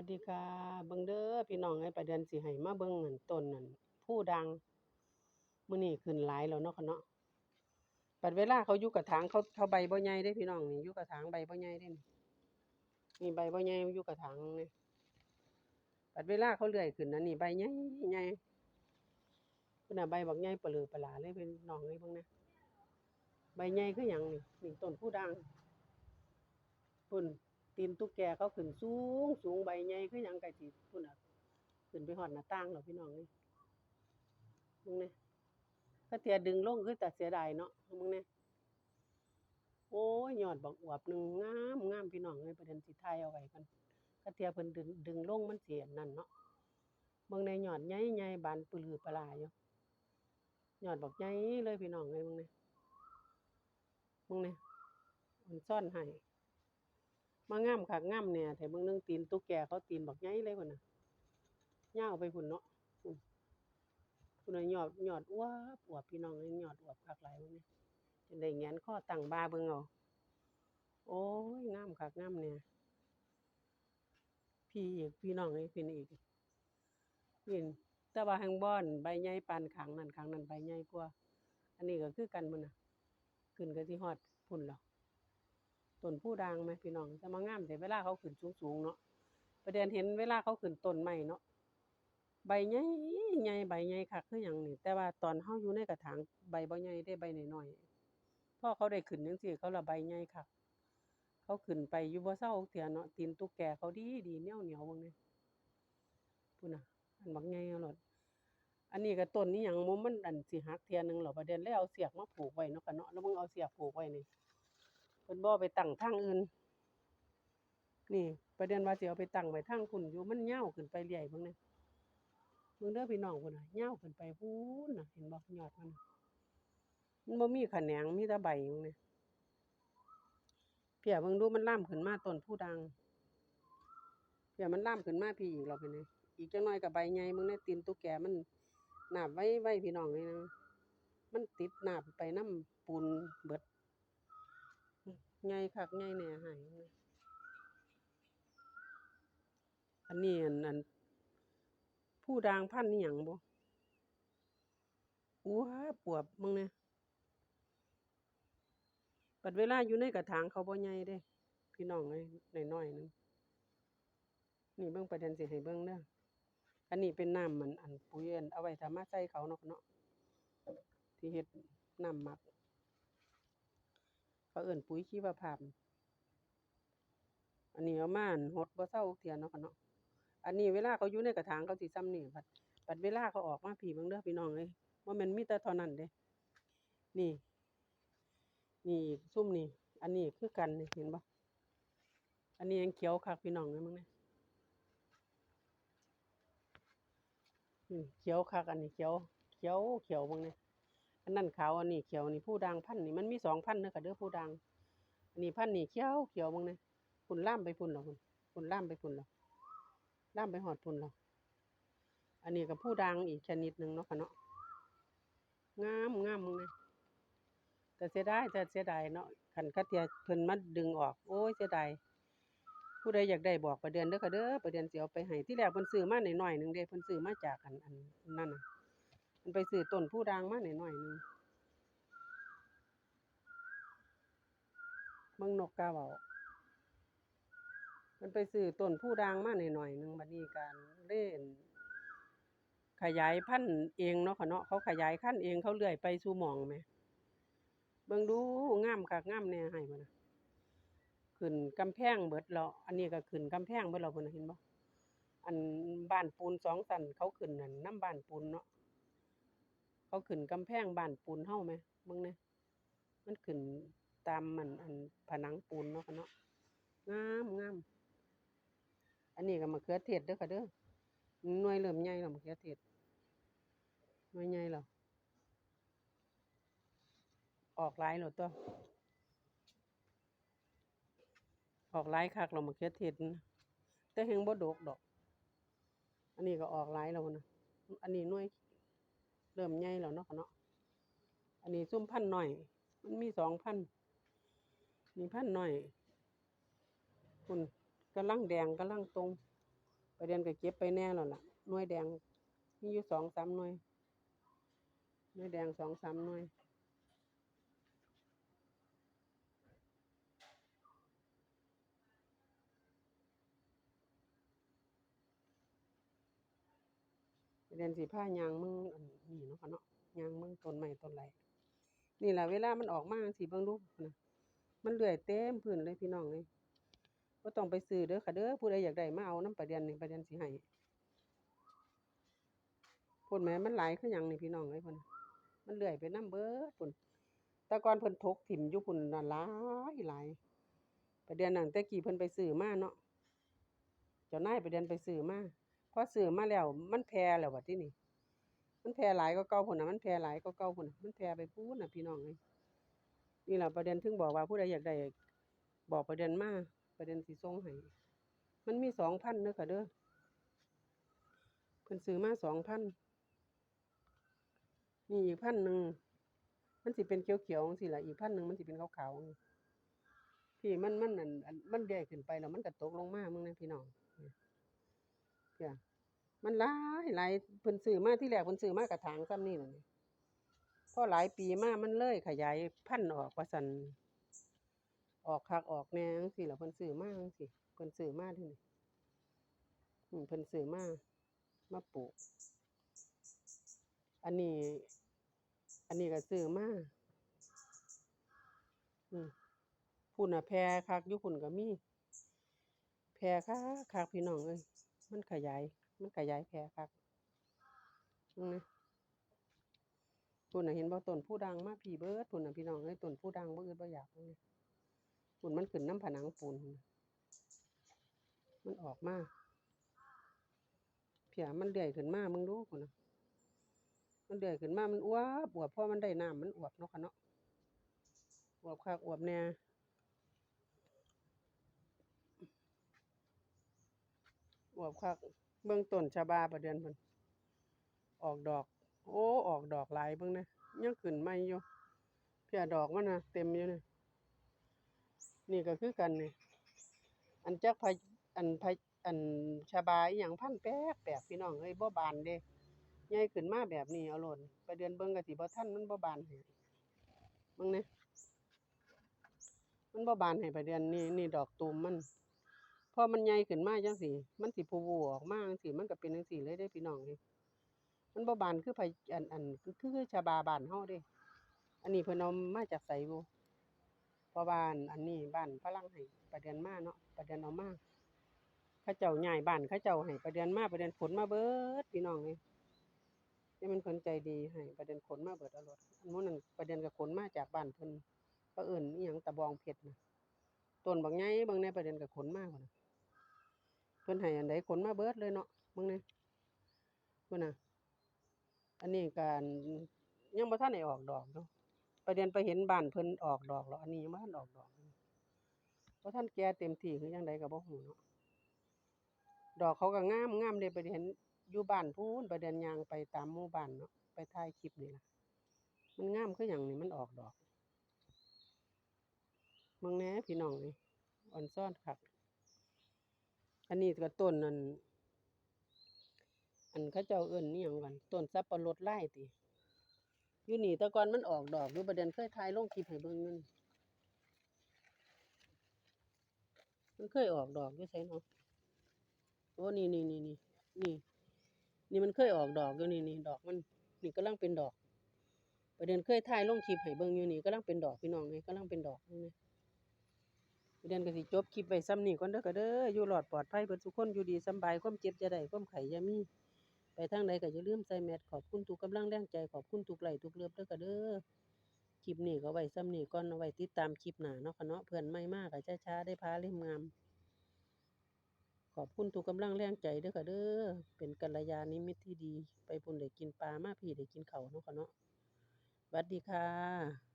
วัสดีค่ะเบิ่งเด้อพี่น้องไอ้ประเด็นสิให้มาเบิ่งนั่นต้นนั่นผู้ดังมื้อนี้ขึ้นหลายแล้วเนาะค่ะเนาะปัดเวลาเขาอยู่กระถางเขาเขาใบบ่ใหญ่เด้พี่น้องนี่อยู่กระถางใบบ่ใหญ่เด้นี่นี่ใบบ่ใหญ่อยู่กระถางนี่ปัดเวลาเขาเลื่อยขึ้นนั่นนี่ใบใหญ่ใหญ่พุ่นน่ะใบบักใหญ่เปลือปลาเลยพี่น้องเอ้ยเบิ่งนะใบใหญ่คือหยังนี่นี่ต้นผู้ดังพุ่น ตีนตุ๊กแกเขาขึ้นสูงสูงใบใหญ่คือหยังไก่สิพุ่นน่ะขึ้นไปฮอดหน้าต่างแล้วพี่น้องนี่มึงเนี่ยถ้าเทียดึงลงคือแต่เสียดายเนาะมึงเนี่ยโอ้ยยอดบักอวบหนึ่งงามงามพี่น้องเอ้ยประเด็นสิถ่ายเอาไว้กันถ้าเทียเพิ่นดึงดึงลงมันเสิอันนั่นเนาะเบิ่งในยอดใหญ่ๆบานปลือปลาอยู่ยอดบักใหญ่เลยพี่น้องเอ้ยมึงเนี่ยมึงเนี่ยมันซ่อนให้ มางามคักงามเนี่ยแต่เบิ่งนึงตีนตุ๊กแกเขาตีนบักใหญ่เลยพุ่นน่ะยาวไปพุ่นเนาะพุ่นพุ่นน่ะยอดยอดอ้วบอวบพี่น้องเอ้ยยอดอวบคักหลายเบิ่งนี่จนได้แหงนคอตั้งบาเบิ่งเอาโอ้ยงามคักงามเนี่ยพี่อีกพี่น้องเอ้พี่นี่อีกพี่นแต่ว่าแห่งบ่อนใบใหญ่ปานขางนั้นขางนั้นใบใหญ่กว่า อันนี้ก็คือกันพุ่นน่ะขึ้นก็สิฮอดพุ่นแล้ว ต้นผู้ด่างไหมพี่น้องจะมางามแต่เวลาเขาขึ้นสูงๆเนาะประเด็นเห็นเวลาเขาขึ้นต้นไม้เนาะใบใหญ่ใหญ่ใบใหญ่คักคือหยังนี่แต่ว่าตอนเฮาอยู่ในกระถางใบบ่ใหญ่ได้ใบน้อยๆพอเขาได้ขึ้นจังซี่เขาละใบใหญ่คักเขาขึ้นไปอยู่บ่เซาเทื่อเนาะตีนตุ๊กแกเขาดีดีเหนียวเหนียวบิ่งนี่พุ่นน่ะอันบักใหญ่เอาโลดอันนี้ก็ต้นนี้หยังมุมมันอันสิหักเทื่อหนึงแล้วประเด็นเลยเอาเสียกมาผูกไว้เนาะค่ะเนาะแล้วมึงเอาเสียกผูกไว้นี่ พิ่นบ่เอไปตั้งทางอื่น นี่ ประเด็นว่าสิเอาไปตั้งไว้ทางพุ่นอยู่มันเหี้ยวขึ้นไปเรื่อยเบิ่งนี่เบิ่งเด้อพี่น้องพุ่นน่ะยวขึ้นไปพูนน่ะเห็นบ่ยอดมันมันบ่มีแขนงมีแต่ใบเบิ่งนี่เพียเบิ่งดูมันล่ามขึ้นมาต้นผู้ดังเพียมันล่ามขึ้นมาพี่อีกแล้วเป็นไงอีกจักหน่อยก็ใบใหญ่เบิ่งในตีนตุ๊กแกมันหนาบไว้ไว้พี่น้องเลยนะ มันติดหนาบไปน้ำปูนเบิด ใหญ่คักใหญ่แหน่หายอันนี้อันอันผู้ดางพันนี่หยังบ่อ้วปวบมึงเนี่ยปัดเวลาอยู่ในกระถางเขาบ่ใหญ่เด้ พี่น้องเอ้ยน้อยๆนึงนี่เบิ่งประเด็นสิให้เบิ่งเด้ออันนี้เป็นน้ำมันอันปุ๋ยอันเอาไว้ถ้ามาใส่เขาเนาะเนาะที่เฮ็ดน้ำหมัก เขาเอิ้นปุ๋ยชีวภาพ อันนี้เอามานหดบ่เซาเที่ยเนาะค่ะเนาะ อันนี้เวลาเขาอยู่ในกระถางเขาสิส่ำนี้บัดบัดเวลาเขาออกมาพี่เบิ่งเด้อพี่น้องเอ้ยบ่แม่นมีแต่เท่านั้นเด้ นี่ นี่ซุ่มนี่ อันนี้คือกันนี่เห็นบ่อันนี้ยังเขียวคักพี่น้องเอ้ยมึงเนี่ยเขียวคักอันนี้เขียว เขียวเขียวเบิ่งเนี่ย อันนั้นขาวอันนี้เขียวนี่ผู้ด่างพันนี่มันมีสองพันเด้อค่ะเด้อผู้ด่างอันนี้พันนี่เขียวเขียวเบิ่งเนี่ยพุ่นล่ามไปพุ่นแล้วพุ่นพุ่นล่ามไปพุ่นแล้วล่ามไปหอดพุ่นแล้วอันนี้ก็ผู้ด่างอีกชนิดหนึ่งเนาะค่ะเนาะงามงามมึงเนี่ยแต่เสียดายแต่เสียดายเนาะคันคัดเทียเพิ่นมาดึงออก โอ้ยเสียดายผู้ใดอยากได้บอกประเดือนเด้อค่ะเด้อประเดือนสิเอาไปให้ที่แรกเพิ่นซื้อมาหน่อยหนึ่งเด้เพิ่นซื้อมาจากอันอันนั่นน่ะ ไปซื้อต้นผู้ด่างมาหน่อยหนึงเบิ่งนกกาเว้ามันไปซื้อต้นผู้ด่างมาหน่อยหนึงบัดนี้การเล่น ขยายพันธุ์เองเนาะค่ะเนาะเขาขยายพันเองเขาเลื่อยไปสู่หมองแหมเบิ่งดูงามคักงามแน่ให้พุ่นน่ะขึ้นกำแพงเบิดแล้วอันนี้ก็ขึ้นกำแพงเบิดแล้วพุ่นนะเห็นบ่อันบ้านปูนสองชั้นเขาขึ้นนั่นน้ำบ้านปูนเนาะ เขาขึ้นกำแพงบ้านปูนเฮาไหมเบิ่งแหน่มันขึ้นตามมันอันผนังปูนเนาะค่ะเนาะงามงามอันนี้ก็มะเขือเทศเด้อค่ะเด้อหน่วยเริ่อมใหญ่แล้วมะเขือเทศหน่วยใหญ่แล้วออกหลายแล้วตัวออกหลายคักแล้วมะเขือเทศแต่แฮงบ่ดกดอก อันนี้ก็ออกหลายแล้วนะอันนี้หน่วย เริ่มใหญ่แล้วเนาะค่ะเนาะอันนี้ซุ่มพันหน่อย มันมีสองพันมีพันหน่อย คุณกำลังแดงกำลังตรงประเด็นก็เก็บไปแน่แล้วล่ะหน่วยแดงมีอยู่สองสามหน่วยหน่วยแดงสองสามหน่วย เรียนสีผ้ายางมึงอันนี่เนาะค่ะเนาะยางมึงต้นไม้ต้นไรนี่แหละเวลามันออกมาสีเบิ่งดูนะมันเลื่อยเต็มพื้นเลยพี่น้องเลยก็ต้องไปซื้อเด้อค่ะเด้อผู้ใดอยากได้มาเอาน้ำประเด็นนี่ประเด็นสีให้พูดแหมมันไหลายคือหยังนี่พี่น้องเลยพุ่นมันเลื่อยไปน้ำเบิดพุ่นต่ก่อนเพิ่นทกถิ่มอยู่พุ่นน่ะหลายหลายประเด็นนั่นแต่กี้เพิ่นไปซื้อมาเนาะเจ้านายประเด็นไปซื้อมา อซื้อมาแล้ว มันแพร่แล้วบัดที่นี้มันแพร่หลายก็เก่าพุ่นนะมันแพร่หลายก็เก่าพุ่นนะมันแพร่ไปพูนน่ะพี่น้องเอ้ยนี่แหละประเด็นถึงบอกว่าผู้ใดอยากได้บอกประเด็นมาประเด็นสิส่งให้มันมีสองพันเด้อค่ะเด้อเพิ่นซื้อมาสองพันนี่อีกพันหนึ่งมันสิเป็นเขียวๆจังซี่ล่ะอีกพันหนึ่งมันสิเป็นขาวๆจังพี่มันมันอันอันมันเดือยขึ้นไปแล้วมันก็ตกลงมามึงนะพี่น้องเนี่ย มันหลายหลายเพิ่นซื้อมาที่แรกเพิ่นซื้อมากระถางซ้ำนี่แหละนี่พอหลายปีมามันเลยขยายพันธุ์ออกว่าซั่นออกคักออกแหน่จังซี่ล่ะเพิ่นซื้อมาจังซี่เพิ่นซื้อมากที่นี่เพิ่นซื้อมากมาปลูก อันนี้ อันนี้ก็ซื้อมาอืมพุ่นน่ะแพรคักยู่พุ่นก็มีแพรคักคักพี่น้องเอ้ยมันขยาย มันขยายแพร่คักนี่นะพุ่นน่ะเห็นบ่ต้นผู้ดังมาพี่เบิร์ดพุ่นน่ะพี่น้องเอ้ยต้นผู้ดังบ่อื่นบ่อยากเลยพุ่นมันขึ้นน้ำผนังปูนพุ่นมันออกมาเพียมันเลื่อยขึ้นมามึงดูพุ่นนะมันเลื่อยขึ้นมามันอ้วบอวบเพราะมันได้น้ำมันอวบเนาะค่ะเนาะอวบคักอวบแน่อวบคัก เบื้องต้นชะบาประเดือนเพิ่นออกดอก โอ้ออกดอกหลายเบิ่งนะยังขึ้นใหม่อยู่เพียดอกมันนะเต็มอยู่นี่นี่ก็คือกันนี่อันจักพะอันพะอันชะบาอีหยังพันแปลกแปลกพี่น้องเอ้ยบ่บานเด้ใหญ่ขึ้นมาแบบนี้เอาโลดประเดือนเบิ่งก็สิบ่ทันมันบ่บานให้เบิ่งนะมันบ่บานให้ประเดือนนี่นี่ดอกตูมมัน อมันใหญ่ขึ้นมาจังซี่มันสิพูๆออกมาจังซี่มันก็เป็นจังซี่เลยเด้พี่น้องเอ้มันบ่บานคือไผอันอันคือคือชะบาบานเฮาเด้ อันนี้เพิ่นเอามาจากไสบ่เพราะว่านอันนี้บ้านฝรั่งให้ประเดือนมาเนาะประเดือนเอามาเขาเจ้าย้ายบ้านเขาเจ้าให้ประเดือนมาประเดือนขนมาเบิดพี่น้องเอ้ยนี่มันเพิ่นใจดีให้ประเดือนขนมาเบิดอารถอันนู้นนั่นประเดือนก็ขนมาจากบ้านเพิ่นเขาเอิ้นอิหยังตะบองเพชรนะต้นบักใหญ่เบิ่งแหน่ประเดือนก็ขนมาพุ่นน่ะ พิ่นให้อันใดขนมาเบิดเลยเนาะมึงนี่พุ่นน่ะ อันนี้ก็อันยังบ่ทันได้ออกดอกอยู่ประเด็นไปเห็นบ้านเพิ่นออกดอกแล้วอันนี้ยังบ่ทันออกดอกอยู่บ่ทันแก่เต็มที่คือจังใดก็บ่ฮู้เนาะดอกเขาก็งามงามเด้ไปเห็นอยู่บ้านพูนประเด็นยางไปตามหมู่บ้านเนาะไปถ่ายคลิปนี่ล่ะมันงามคือหยังนี่มันออกดอกมึงแหน่พี่น้องนี่อ่อนซ้อนคัก อันนี้ก็ต้นนั่นอันเขาเจ้าเอิ้นอิหยังกันต้นสับปะรดลายติอยู่นี่ต่ก่อนมันออกดอกอยู่ประเด็นเคยถ่ายลงคลิปให้เบิ่งอยู่นี่มันเคยออกดอกอยู่ไสเนาะโอ้นี่นี่นี่นี่นี่ นี่มันเคยออกดอกอยู่นี่นี่ดอกมัน นี่กำลังเป็นดอก ประเด็นเคยถ่ายลงคลิปให้เบิ่งอยู่นี่กำลังเป็นดอกพี่น้องนี่กำลังเป็นดอกนี่ เรียนก็สิจบคลิปไว้ซ้ำนี้ก่อนเด้อก็เด้ออยู่รอดปลอดภัยเบิดทุกคนอยู่ดีสบายความเจ็บจะได้ความไข้อย่ามีไปทางใดก็อย่าลืมใส่แมสขอบคุณทุกกำลังแรงใจขอบคุณทุกไหลทุกเลิฟเด้อก็เด้อคลิปนี้ก็ไว้ซ้ำนี้ก่อนเอาไว้ติดตามคลิปหน้าเนาะค่ะเนาะเพื่อนใหม่มากก็ช้าๆได้พาเล่มงามขอบคุณทุกกำลังแรงใจเด้อค่ะเด้อเป็นกัลยาณมิตรที่ดี ไปพุ่นได้กินปลามาพี่ได้กินเขาเนาะค่ะเนาะสวัสดีค่ะ